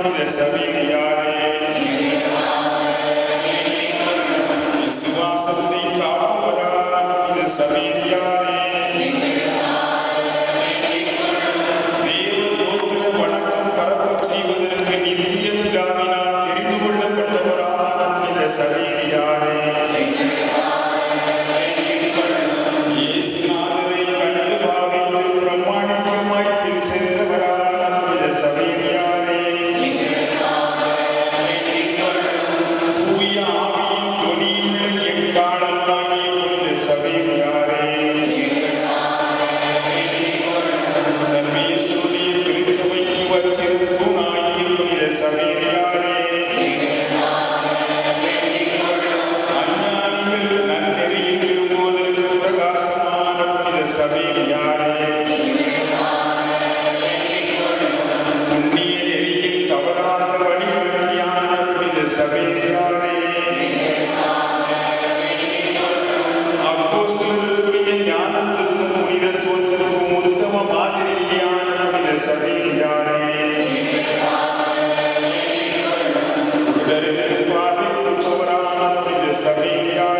புனித சவேரியாரே உடலுக்கு பார்வைக்குற்றவரான புனித சபையாரே. சப்பானிகளின்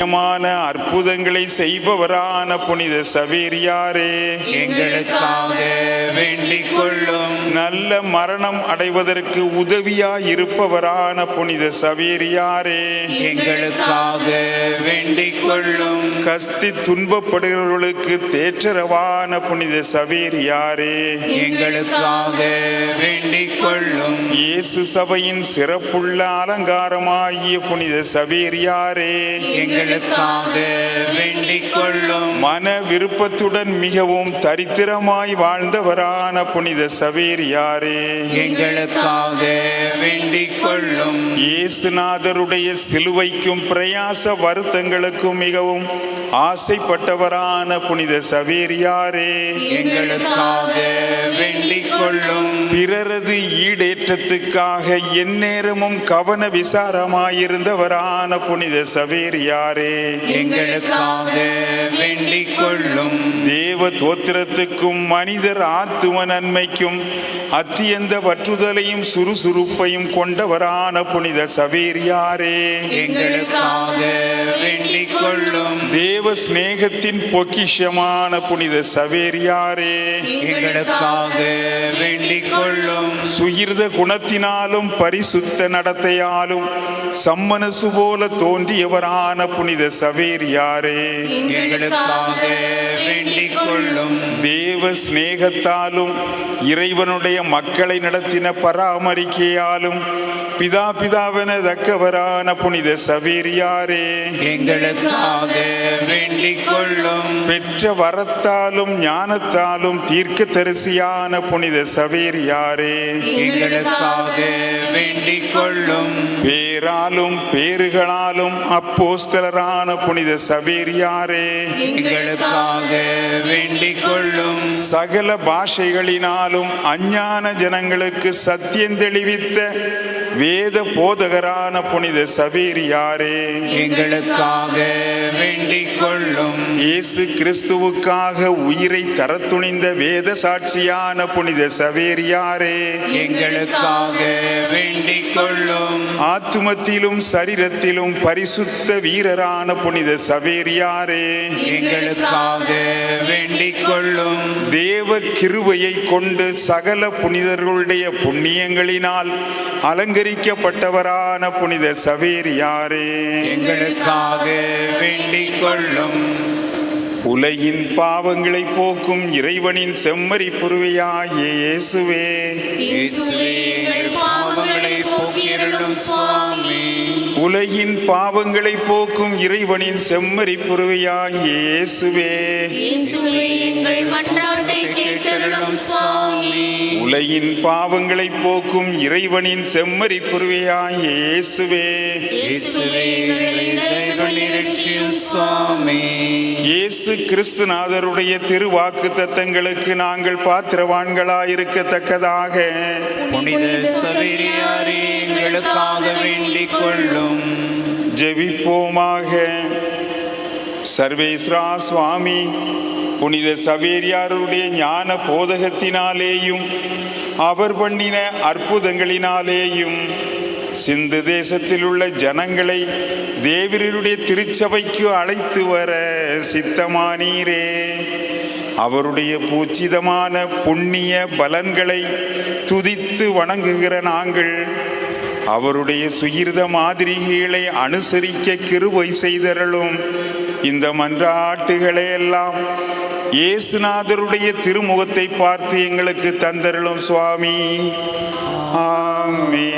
அதிசயமான அற்புதங்களை செய்பவரான புனித சவேரியாரே. எங்களுக்காக வேண்டிக் கொள்ளும் நல்ல மரணம் அடைவதற்கு உதவியாய் இருப்பவரான புனித சவேரியாரே. எங்களுக்காக வேண்டிக் கொள்ளும் கஸ்தி துன்பப்படுகிறவர்களுக்கு தேற்றரவான புனித சவேரியாரே. எங்களுக்காக வேண்டிக் கொள்ளும் இயேசு சபையின் சிறப்புள்ள அலங்காரமாகிய புனித சவேரியாரே. எங்களுக்காக வேண்டிக் கொள்ளும் மன விருப்பத்துடன் மிகவும் தரித்திரமாய் வாழ்ந்தவரான புனித சவேரியாரே எங்களுக்காக வேண்டிக் கொள்ளும் இயேசுநாதருடைய சிலுவைக்கும் பிரயாச வருத்தங்களுக்கும் மிகவும் ஆசைப்பட்டவரான புனித சவேரியாரே எங்களுக்காக வேண்டிக் கொள்ளும் பிறரது ஈடேற்றத்துக்காக எந்நேரமும் கவன விசாரமாயிருந்தவரான புனித சவேரியாரே எங்களுக்காக வேண்டிக் கொள்ளும் தேவ தோத்திரத்துக்கும் மனிதர் ஆத்தும நன்மைக்கும் அத்தியந்த பற்றுதலையும் சுறுசுறுப்பையும் கொண்டவரான புனித சவேரியாரே. எங்களுக்காக வேண்டிக் கொள்ளும் தேவ தேவ சிநேகத்தின் பொக்கிஷமான புனித சவேரியாரே. எங்களுக்காக வேண்டிக் கொள்ளும். சுகிர்த குணத்தினாலும் பரிசுத்த நடத்தையாலும் சம்மனசு போல தோன்றியவரான புனித சவேரியாரே வேண்டிக் கொள்ளும். தேவ சிநேகத்தாலும் இறைவனுடைய மக்களை நடத்தின பராமரிக்கையாலும் பிதா பிதாவென தக்கவரான புனித சவேரியாரே எங்களுக்காக வேண்டிக் கொள்ளும். பெற்ற வரத்தாலும் ஞானத்தாலும் தீர்க்க தரிசியான புனித சவேரியாரே எங்களுக்காக வேண்டிக் கொள்ளும் பேராலும் பேறுகளாலும் அப்போஸ்தலரான புனித சவேரியாரே எங்களுக்காக வேண்டிக் கொள்ளும் சகல பாஷைகளினாலும் அஞ்ஞான ஜனங்களுக்கு சத்தியம் தெளிவித்த வேத போதகரான புனித சவேரியாரே எங்களுக்காக வேண்டிக் கொள்ளும் இயேசு கிறிஸ்துவுக்காக உயிரை தரத்துணிந்த வேத சாட்சியான புனித சவேரியாரே எங்களுக்காக வேண்டிக் கொள்ளும் ஆத்துமத்திலும் சரீரத்திலும் பரிசுத்த வீரரான புனித சவேரியாரே. எங்களுக்காக வேண்டிக் கொள்ளும் தேவ கிருபையை கொண்டு சகல புனிதர்களுடைய புண்ணியங்களினால் அலங்கரிக்கப்பட்டவரான புனித சவேரியாரே. எங்களுக்காக வேண்டிக் கொள்ளும் உலகின் பாவங்களை போக்கும் இறைவனின் செம்மறி புருவையாகிய இயேசுவே. பாவங்களை போக்கியருளும் சுவாமி. உலகின் பாவங்களை போக்கும் இறைவனின் செம்மறி புருவையாய் இயேசுவே உலகின் பாவங்களை போக்கும் இறைவனின் செம்மறி புருவையாய் இயேசுவே இயேசு கிறிஸ்துநாதருடைய திருவாக்கு தத்தங்களுக்கு நாங்கள் பாத்திரவான்களாயிருக்கத்தக்கதாக. புனித சவேரியாரே எங்களுக்காக வேண்டிக் கொள்ளும். ஜெபிப்போமாக. சர்வேஸ்ரா சுவாமி புனித சவேரியாருடைய ஞான போதகத்தினாலேயும் அவர் பண்ணின அற்புதங்களினாலேயும் சிந்து தேசத்தில் உள்ள ஜனங்களை தேவரருடைய திருச்சபைக்கு அழைத்து வர சித்தமானீரே. அவருடைய பூச்சிதமான புண்ணிய பலன்களை துதித்து வணங்குகிற நாங்கள் அவருடைய சுகிர்த மாதிரிகளை அனுசரிக்க கிருபை செய்தருளும். இந்த மன்றாட்டுகளை எல்லாம் இயேசுநாதருடைய திருமுகத்தை பார்த்து எங்களுக்கு தந்தருளும் சுவாமி. ஆமே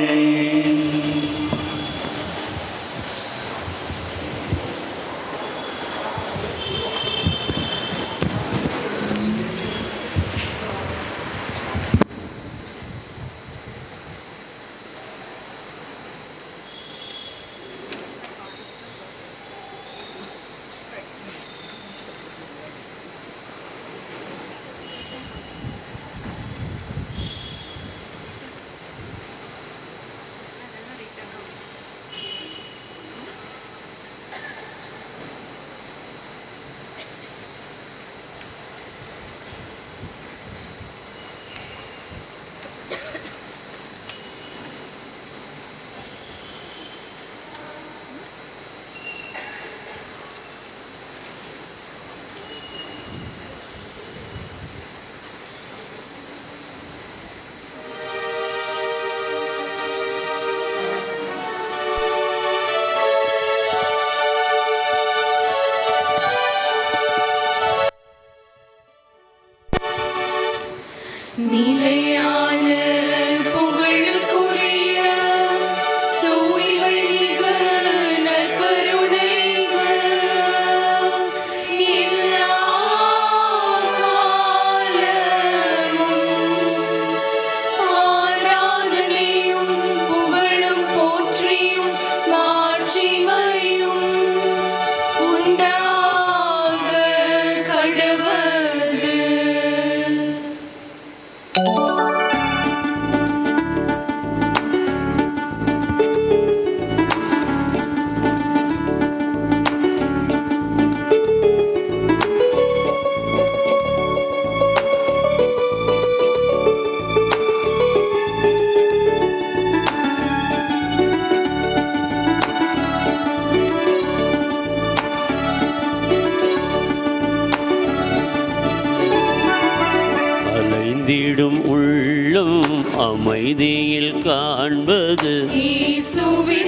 அலைந்திடும் உள்ளம் அமைதியில் காண்பது.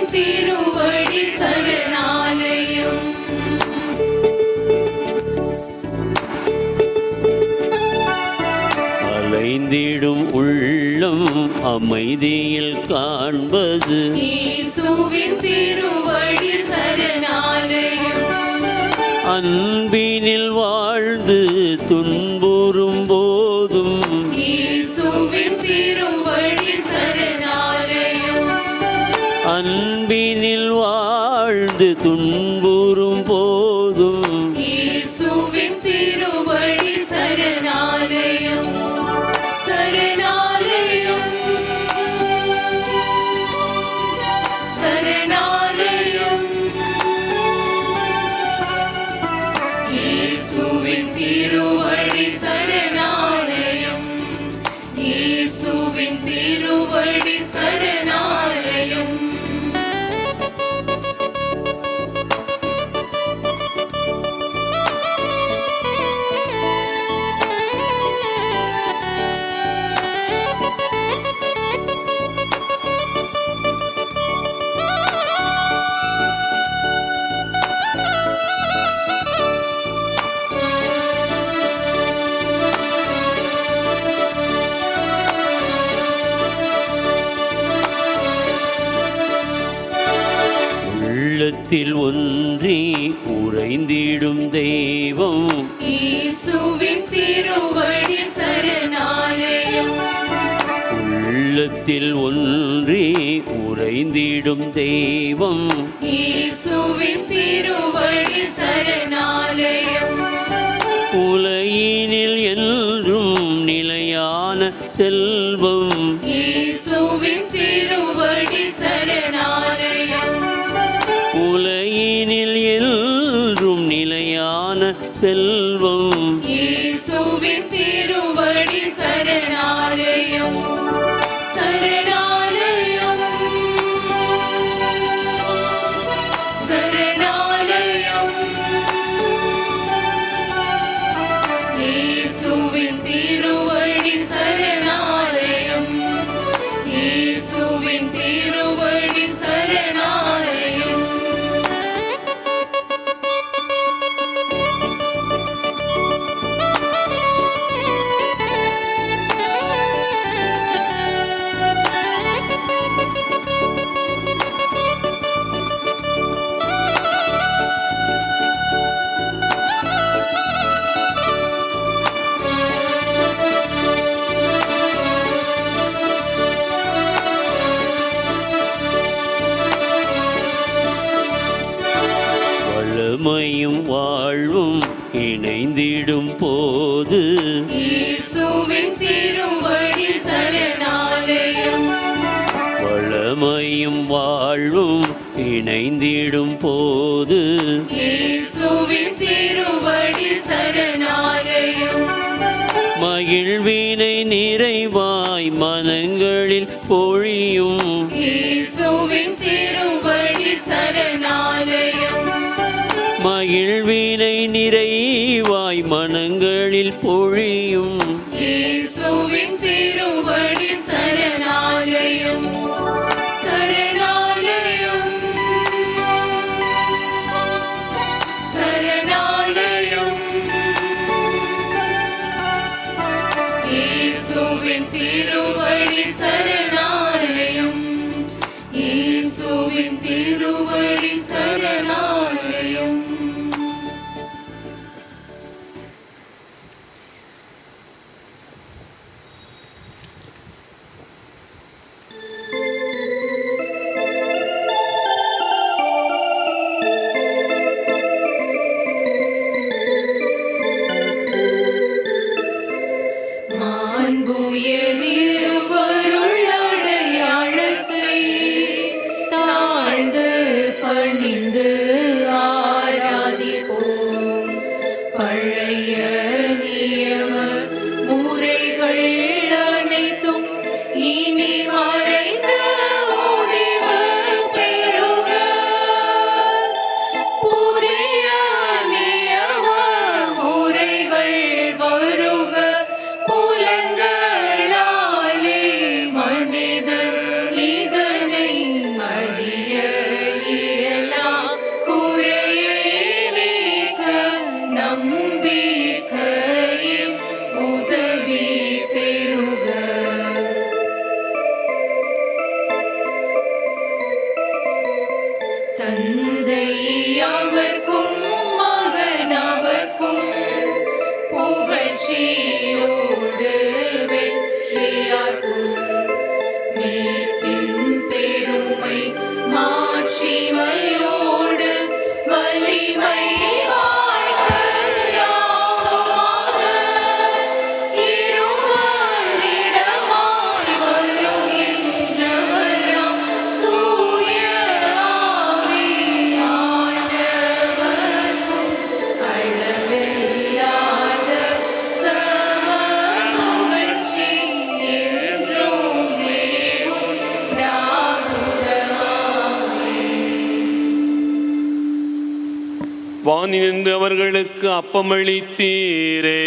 திருவடி சரணாலயம். அலைந்திடும் உள்ளம் அமைதியில் காண்பது. திருவடி சரணாலயம். அன்பினில் அன்பினில் வாழ்ந்து துன்புறும் போ உள்ளத்தில் ஒன்றி உறைந்திடும் தெய்வம். உள்ளத்தில் ஒன்றி உறைந்திடும் தெய்வம். உலகினில் என்றும் நிலையான செல்ல உண்மையும் வாழ்வும் இணைந்திடும் போது. வளமையும் வாழ்வும் இணைந்திடும் போது. மகிழ்வினை நிறைவாய் மனங்களில் போ அப்பமளித்தீரே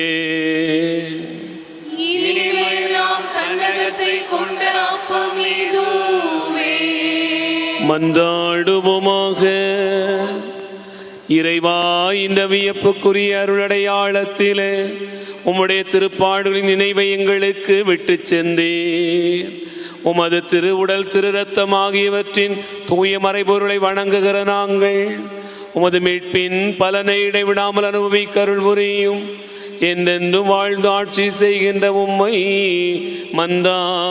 மந்தாடுவோமாக இறைவா இந்த வியப்புக்குரிய அருளடையாளத்திலே உம்முடைய திருப்பாடுகளின் நினைவை எங்களுக்கு விட்டு சென்றீர். உமது திருவுடல் திருரத்தம் ஆகியவற்றின் தூய மறைபொருளை வணங்குகிற நாங்கள் உமது மீட்பின் பலனை இடைவிடாமல் அனுபவிக்க அருள் புரியும். என்றென்றும் வாழ்ந்து ஆட்சி செய்கின்ற உம்மை மந்தாடுகிறோம்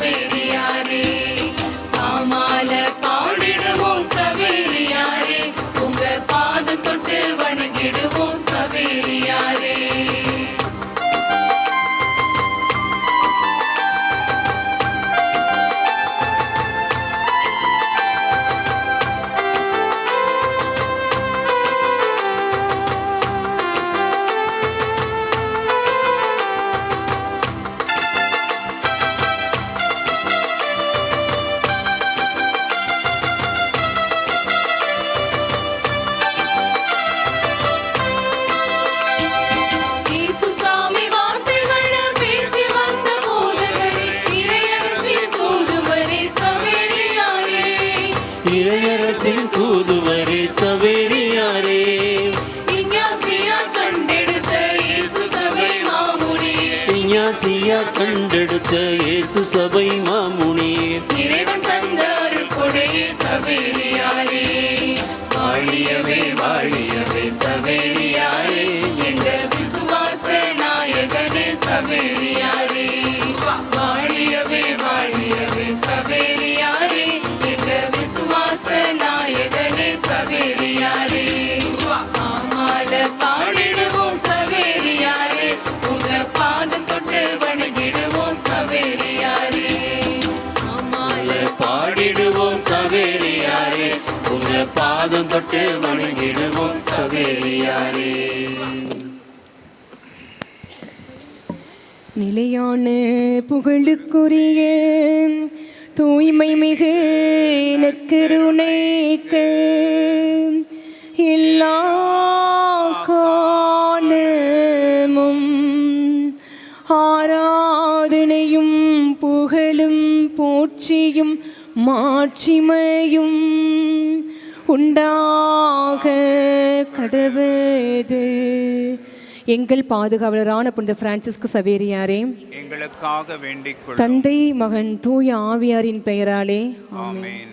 சவேரியாரே பாமால பாடிடுவோம் சவேரியாரே உங்க பாதம் தொட்டு வணங்கிடுவோம் சவேரியாரே முகம் தொட்டு வணங்கிடுவோம் சவேரியாரே நிலையான புகழுக்குரிய தூய்மை மிகு நற்கருணைக்கு எல்லா காலமும் ஆராதனையும் புகழும் போற்றியும் மாட்சிமையும் உண்டாக கடவுது எங்கள் பாதுகாவலரான புனித பிரான்சிஸ்கு சவேரியாரே எங்களுக்காக வேண்டிக் தந்தை மகன் தூய ஆவியாரின் பெயராலே ஆமென்.